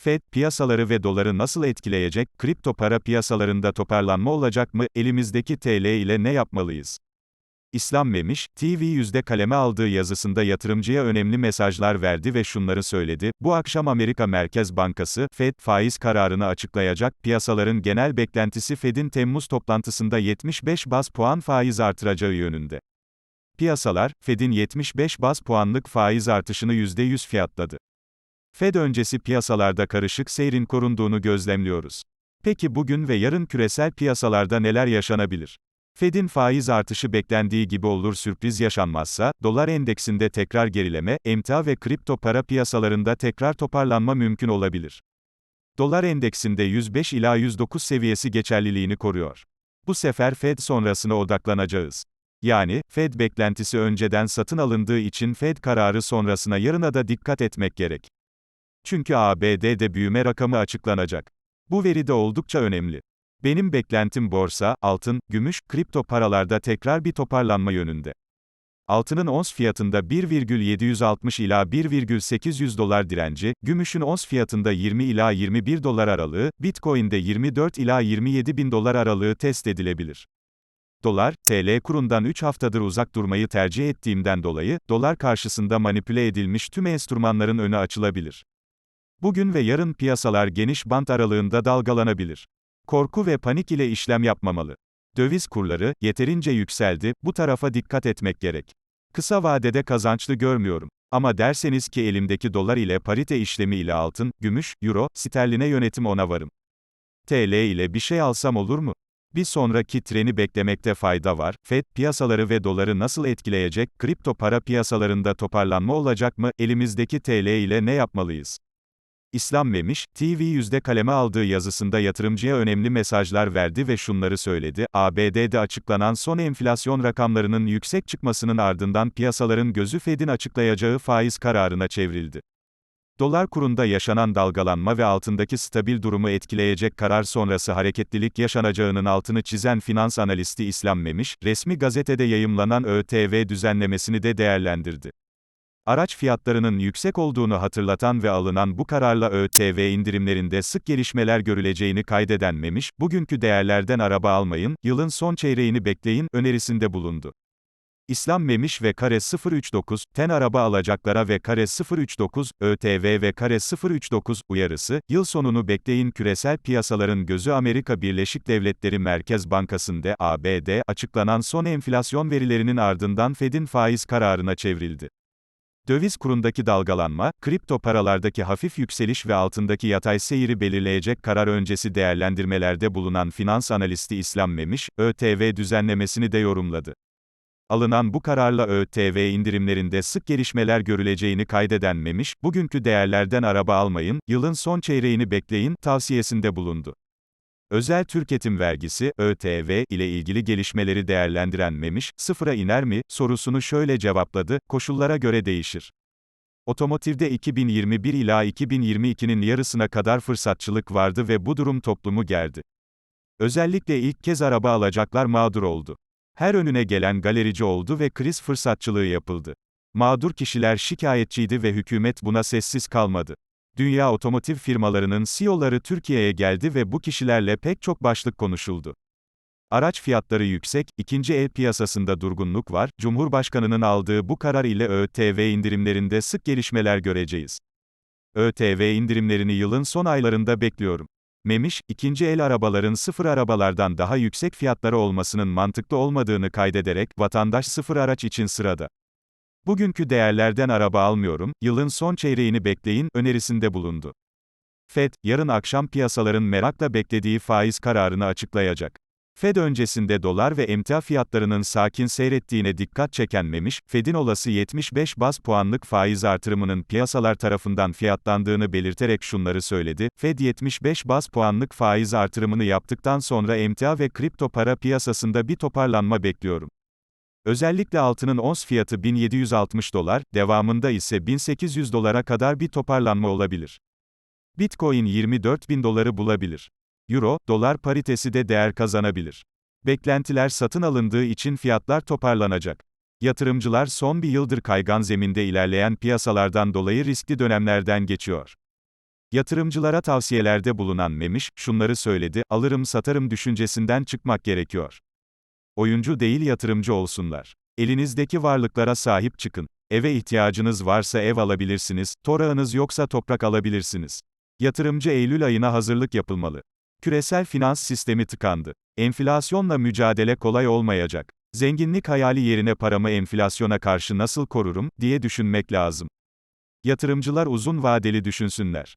Fed, piyasaları ve doları nasıl etkileyecek? Kripto para piyasalarında toparlanma olacak mı? Elimizdeki TL ile ne yapmalıyız? İslam Memiş, TV yüzde kaleme aldığı yazısında yatırımcıya önemli mesajlar verdi ve şunları söyledi. Bu akşam Amerika Merkez Bankası, Fed, faiz kararını açıklayacak. Piyasaların genel beklentisi Fed'in Temmuz toplantısında 75 baz puan faiz artıracağı yönünde. Piyasalar, Fed'in 75 baz puanlık faiz artışını %100 fiyatladı. Fed öncesi piyasalarda karışık seyrin korunduğunu gözlemliyoruz. Peki bugün ve yarın küresel piyasalarda neler yaşanabilir? Fed'in faiz artışı beklendiği gibi olur sürpriz yaşanmazsa, dolar endeksinde tekrar gerileme, emtia ve kripto para piyasalarında tekrar toparlanma mümkün olabilir. Dolar endeksinde 105 ila 109 seviyesi geçerliliğini koruyor. Bu sefer Fed sonrasına odaklanacağız. Yani, Fed beklentisi önceden satın alındığı için Fed kararı sonrasına yarına da dikkat etmek gerek. Çünkü ABD'de büyüme rakamı açıklanacak. Bu veri de oldukça önemli. Benim beklentim borsa, altın, gümüş, kripto paralarda tekrar bir toparlanma yönünde. Altının ons fiyatında 1,760 ila 1,800 dolar direnci, gümüşün ons fiyatında 20 ila 21 dolar aralığı, Bitcoin'de 24 ila 27 bin dolar aralığı test edilebilir. Dolar, TL kurundan 3 haftadır uzak durmayı tercih ettiğimden dolayı, dolar karşısında manipüle edilmiş tüm enstrümanların önü açılabilir. Bugün ve yarın piyasalar geniş bant aralığında dalgalanabilir. Korku ve panik ile işlem yapmamalı. Döviz kurları yeterince yükseldi, bu tarafa dikkat etmek gerek. Kısa vadede kazançlı görmüyorum. Ama derseniz ki elimdeki dolar ile parite işlemi ile altın, gümüş, euro, sterline yönetim ona varım. TL ile bir şey alsam olur mu? Bir sonraki treni beklemekte fayda var. Fed, piyasaları ve doları nasıl etkileyecek? Kripto para piyasalarında toparlanma olacak mı? Elimizdeki TL ile ne yapmalıyız? İslam Memiş, TV yüzde kaleme aldığı yazısında yatırımcıya önemli mesajlar verdi ve şunları söyledi. ABD'de açıklanan son enflasyon rakamlarının yüksek çıkmasının ardından piyasaların gözü Fed'in açıklayacağı faiz kararına çevrildi. Dolar kurunda yaşanan dalgalanma ve altındaki stabil durumu etkileyecek karar sonrası hareketlilik yaşanacağının altını çizen finans analisti İslam Memiş, resmi gazetede yayımlanan ÖTV düzenlemesini de değerlendirdi. Araç fiyatlarının yüksek olduğunu hatırlatan ve alınan bu kararla ÖTV indirimlerinde sık gelişmeler görüleceğini kaydeden Memiş, bugünkü değerlerden araba almayın, yılın son çeyreğini bekleyin, önerisinde bulundu. İslam Memiş ve Kare 039, ten araba alacaklara ve Kare 039, ÖTV ve Kare 039, uyarısı, yıl sonunu bekleyin küresel piyasaların gözü Amerika Birleşik Devletleri Merkez Bankası'nda, ABD, açıklanan son enflasyon verilerinin ardından Fed'in faiz kararına çevrildi. Döviz kurundaki dalgalanma, kripto paralardaki hafif yükseliş ve altındaki yatay seyri belirleyecek karar öncesi değerlendirmelerde bulunan finans analisti İslam Memiş, ÖTV düzenlemesini de yorumladı. Alınan bu kararla ÖTV indirimlerinde sık gelişmeler görüleceğini kaydeden Memiş, bugünkü değerlerden araba almayın, yılın son çeyreğini bekleyin, tavsiyesinde bulundu. Özel tüketim vergisi, ÖTV, ile ilgili gelişmeleri değerlendiren Memiş, sıfıra iner mi, sorusunu şöyle cevapladı, koşullara göre değişir. Otomotivde 2021 ila 2022'nin yarısına kadar fırsatçılık vardı ve bu durum toplumu gerdi. Özellikle ilk kez araba alacaklar mağdur oldu. Her önüne gelen galerici oldu ve kriz fırsatçılığı yapıldı. Mağdur kişiler şikayetçiydi ve hükümet buna sessiz kalmadı. Dünya otomotiv firmalarının CEO'ları Türkiye'ye geldi ve bu kişilerle pek çok başlık konuşuldu. Araç fiyatları yüksek, ikinci el piyasasında durgunluk var, Cumhurbaşkanının aldığı bu karar ile ÖTV indirimlerinde sık gelişmeler göreceğiz. ÖTV indirimlerini yılın son aylarında bekliyorum. Memiş, ikinci el arabaların sıfır arabalardan daha yüksek fiyatları olmasının mantıklı olmadığını kaydederek, vatandaş sıfır araç için sırada. Bugünkü değerlerden araba almıyorum, yılın son çeyreğini bekleyin, önerisinde bulundu. Fed, yarın akşam piyasaların merakla beklediği faiz kararını açıklayacak. Fed öncesinde dolar ve emtia fiyatlarının sakin seyrettiğine dikkat çeken Memiş, Fed'in olası 75 baz puanlık faiz artırımının piyasalar tarafından fiyatlandığını belirterek şunları söyledi, Fed 75 baz puanlık faiz artırımını yaptıktan sonra emtia ve kripto para piyasasında bir toparlanma bekliyorum. Özellikle altının ons fiyatı 1760 dolar, devamında ise 1800 dolara kadar bir toparlanma olabilir. Bitcoin 24 bin doları bulabilir. Euro, dolar paritesi de değer kazanabilir. Beklentiler satın alındığı için fiyatlar toparlanacak. Yatırımcılar son bir yıldır kaygan zeminde ilerleyen piyasalardan dolayı riskli dönemlerden geçiyor. Yatırımcılara tavsiyelerde bulunan Memiş, şunları söyledi, alırım satarım düşüncesinden çıkmak gerekiyor. Oyuncu değil yatırımcı olsunlar. Elinizdeki varlıklara sahip çıkın. Eve ihtiyacınız varsa ev alabilirsiniz, torağınız yoksa toprak alabilirsiniz. Yatırımcı Eylül ayına hazırlık yapılmalı. Küresel finans sistemi tıkandı. Enflasyonla mücadele kolay olmayacak. Zenginlik hayali yerine paramı enflasyona karşı nasıl korurum diye düşünmek lazım. Yatırımcılar uzun vadeli düşünsünler.